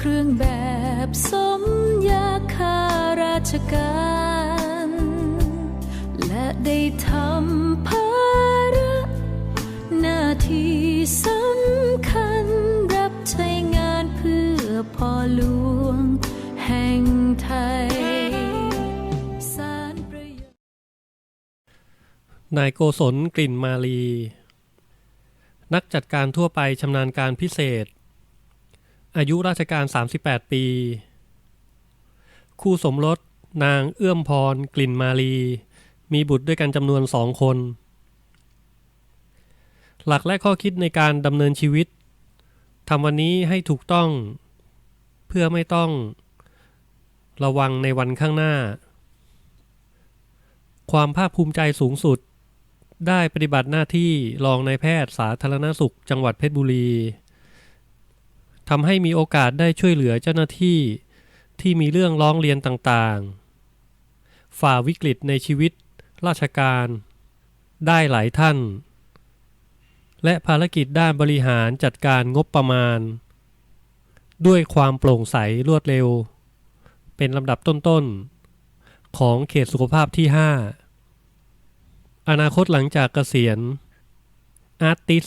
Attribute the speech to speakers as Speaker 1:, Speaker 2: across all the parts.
Speaker 1: เครื่องแบบสมยาข้าราชการ และได้ทำภาระหน้าที่สำคัญรับใช้งานเพื่อพ่อหลวงแห่งไทยสารประโยชน์
Speaker 2: นายโกศลกลิ่นมาลี นักจัดการทั่วไปชำนาญการพิเศษ อายุราชการ 38 ปี คู่สมรส นางเอื้อมพร กลิ่นมาลี มีบุตรด้วยกันจำนวนสองคน หลักและข้อคิดในการดำเนินชีวิตทำวันนี้ให้ถูกต้อง เพื่อไม่ต้อง ระวังในวันข้างหน้า ความภาคภูมิใจสูงสุด ได้ปฏิบัติหน้าที่รองนายแพทย์สาธารณสุขจังหวัดเพชรบุรี ทำให้มีโอกาสได้ช่วยเหลือเจ้าหน้าที่ที่มีเรื่องร้องเรียนต่างๆ ฝ่าวิกฤตในชีวิต ราชการ ได้หลายท่าน และภารกิจด้านบริหารจัดการงบประมาณ ด้วยความโปร่งใสรวดเร็ว เป็นลำดับต้นๆ ของเขตสุขภาพที่ 5 อนาคตหลังจากเกษียณอาร์ติส
Speaker 1: ส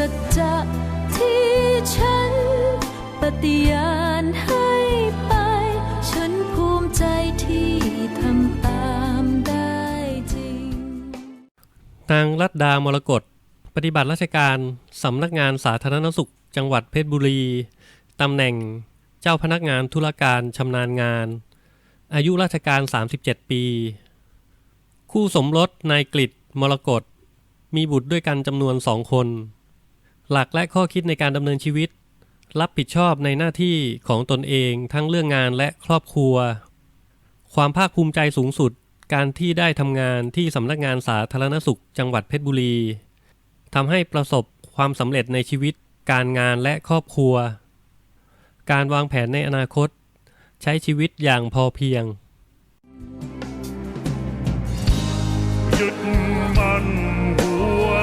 Speaker 1: สัจจะที่ฉัน ปฏิญาณให้ไป ฉันภูมิใจที่ทำตามได้จริง
Speaker 2: นางรัตดามรกตปฏิบัติราชการสำนักงานสาธารณสุข จังหวัดเพชรบุรีตำแหน่งเจ้าพนักงานธุรการชำนาญงาน อายุราชการ 37 ปี คู่สมรสนายกฤษมรกตมีบุตรด้วยกันจำนวนสองคน หลักและข้อคิดในการดำเนินชีวิต รับผิดชอบในหน้าที่ของตนเองทั้งเรื่องงานและครอบครัว ความภาคภูมิใจสูงสุด การที่ได้ทำงานที่สำนักงานสาธารณสุขจังหวัดเพชรบุรีทำให้ประสบความสำเร็จในชีวิต การงานและครอบครัว การวางแผนในอนาคต ใช้ชีวิตอย่างพอเพียง
Speaker 3: ยึดมันหัว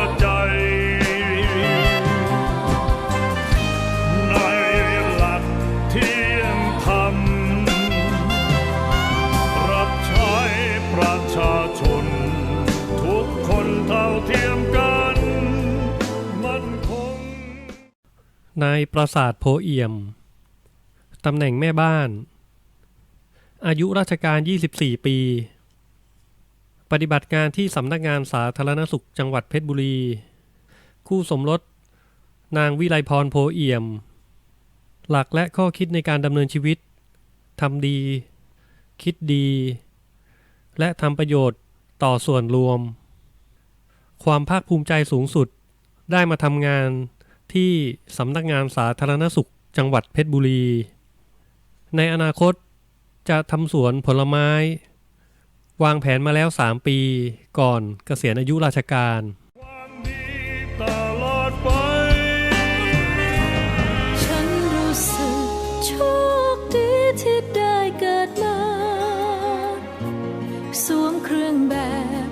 Speaker 3: นาย
Speaker 2: ประสาทโพเอี่ยม ตำแหน่งแม่บ้าน อายุราชการ 24 ปี ปฏิบัติงานที่สำนักงานสาธารณสุขจังหวัดเพชรบุรี คู่สมรส นางวิไลพรโพเอี่ยม หลักและข้อคิดในการดำเนินชีวิต ทำดี คิดดี และทำประโยชน์ต่อส่วนรวม ความภาคภูมิใจสูงสุด ได้มาทำงาน ที่สำนักงานสาธารณสุขจังหวัดเพชรบุรี ในอนาคตจะทำสวนผลไม้ วางแผนมาแล้ว 3 ปีก่อนเกษียณอายุราชการ
Speaker 1: สวมเครื่องแบบ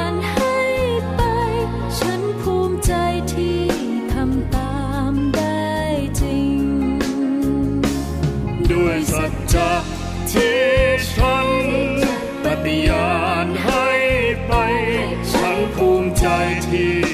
Speaker 3: ด้วยสัจจะที่ฉันปฏิญาณให้ไป ฉันภูมิใจที่